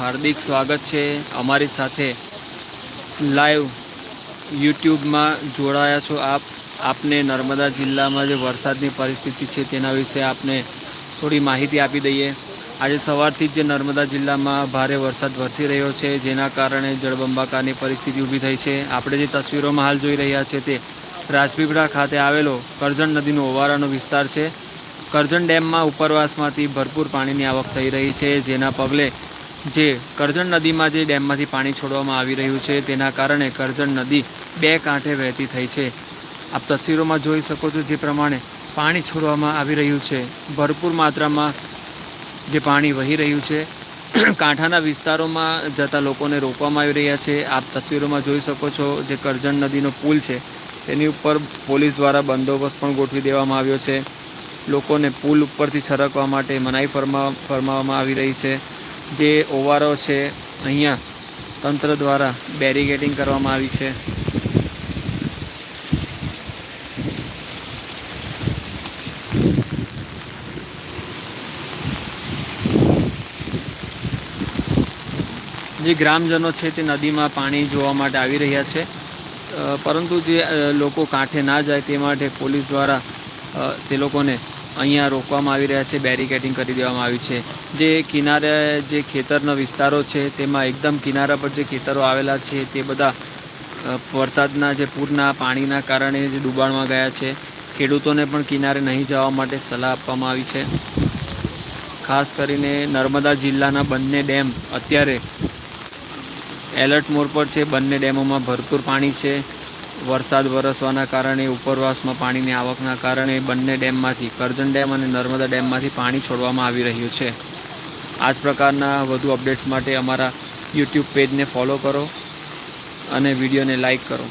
હાર્દિક સ્વાગત છે. અમારી સાથે લાઈવ યુટ્યુબમાં જોડાયા છો આપ. આપને નર્મદા જિલ્લામાં જે વરસાદની પરિસ્થિતિ છે તેના વિશે આપને થોડી માહિતી આપી દઈએ. આજે સવારથી જ જે નર્મદા જિલ્લામાં ભારે વરસાદ વરસી રહ્યો છે, જેના કારણે જળબંબાકારની પરિસ્થિતિ ઊભી થઈ છે. આપણે જે તસવીરોમાં હાલ જોઈ રહ્યા છે તે રાજપીપળા ખાતે આવેલો કરજણ નદીનો ઓવારાનો વિસ્તાર છે. કરજણ ડેમમાં ઉપરવાસમાંથી ભરપૂર પાણીની આવક થઈ રહી છે, જેના પગલે જે કરજણ નદીમાં જે ડેમમાંથી પાણી છોડવામાં આવી રહ્યું છે, તેના કારણે કરજણ નદી બે કાંઠે વહેતી થઈ છે. આપ તસવીરોમાં જોઈ શકો છો જે પ્રમાણે પાણી છોડવામાં આવી રહ્યું છે. ભરપૂર માત્રામાં જે પાણી વહી રહ્યું છે, કાંઠાના વિસ્તારોમાં જતા લોકોને રોકવામાં આવી રહ્યા છે. આપ તસવીરોમાં જોઈ શકો છો જે કરજણ નદીનો પુલ છે, તેની ઉપર પોલીસ દ્વારા બંદોબસ્ત પણ ગોઠવી દેવામાં આવ્યો છે. લોકોને પુલ ઉપરથી છરકવા માટે મનાઈ ફરમા, ફરમાવવામાં આવી રહી છે. જે ઓવારો છે અહીંયા તંત્ર દ્વારા બેરિકેડિંગ કરવામાં આવી છે. જે ગ્રામજનો છે તે નદીમાં પાણી જોવા માટે આવી રહ્યા છે. પરંતુ જે લોકો કાંઠે ના જાય તે માટે પોલીસ દ્વારા તે લોકોને અહીંયા રોકવામાં આવી રહ્યા છે બેરિકેડિંગ કરી દેવામાં આવી છે. જે કિનારે જે ખેતરના વિસ્તારો છે, તેમાં એકદમ કિનારા પર જે ખેતરો આવેલા છે, તે બધા વરસાદના જે પૂરના પાણીના કારણે જે ડૂબાણમાં ગયા છે. ખેડૂતોને પણ કિનારે નહીં જવા માટે સલાહ આપવામાં આવી છે. ખાસ કરીને નર્મદા જિલ્લાના બંને ડેમ અત્યારે એલર્ટ મોડ પર છે. બંને ડેમોમાં ભરપૂર પાણી છે. વરસાદ વરસવાના કારણે, ઉપરવાસમાં પાણીની આવકના કારણે બંને ડેમમાંથી, કરજણ ડેમ અને નર્મદા ડેમમાંથી પાણી છોડવામાં આવી રહ્યું છે. આ જ પ્રકારના વધુ અપડેટ્સ માટે અમારા યુટ્યુબ પેજને ફોલો કરો અને વિડીયોને લાઈક કરો.